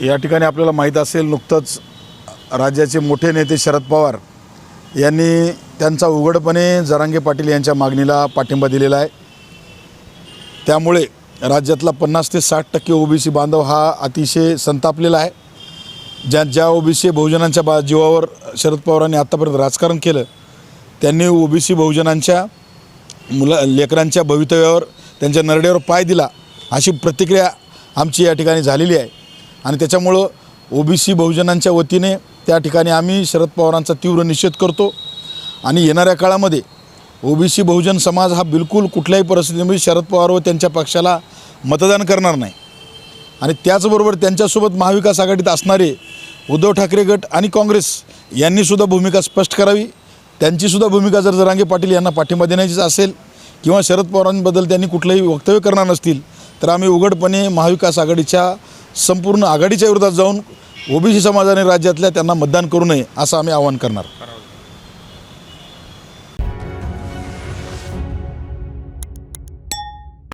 या ठिकाणी आपल्याला माहीत असेल नुकतंच राज्याचे मोठे नेते शरद पवार यांनी त्यांचा उघडपणे जरांगे पाटील यांच्या मागणीला पाठिंबा दिलेला आहे. त्यामुळे राज्यातला पन्नास ते साठ टक्के ओबीसी बांधव हा अतिशय संतापलेला आहे. ज्या ज्या ओबीसी बहुजनांच्या बा जीवावर शरद पवारांनी आत्तापर्यंत राजकारण केलं त्यांनी ओबीसी बहुजनांच्या मुला लेकरांच्या भवितव्यावर त्यांच्या नरड्यावर पाय दिला अशी प्रतिक्रिया आमची या ठिकाणी झालेली आहे. आणि त्याच्यामुळं ओबीसी बहुजनांच्या वतीने त्या ठिकाणी आम्ही शरद पवारांचा तीव्र निषेध करतो. आणि येणाऱ्या काळामध्ये ओबीसी बहुजन समाज हा बिलकुल कुठल्याही परिस्थितीमध्ये शरद पवार व त्यांच्या पक्षाला मतदान करणार नाही. आणि त्याचबरोबर त्यांच्यासोबत महाविकास आघाडीत असणारे उद्धव ठाकरे गट आणि काँग्रेस यांनीसुद्धा भूमिका स्पष्ट करावी. त्यांचीसुद्धा भूमिका जर जरांगे पाटील यांना पाठिंबा देण्याचीच असेल किंवा शरद पवारांबद्दल त्यांनी कुठलंही वक्तव्य करणार नसतील तर आम्ही उघडपणे महाविकास आघाडीच्या संपूर्ण आघाडीच्या विरोधात जाऊन ओबीसी समाजाने राज्यातल्या त्यांना मतदान करू नये असं आम्ही आवाहन करणार.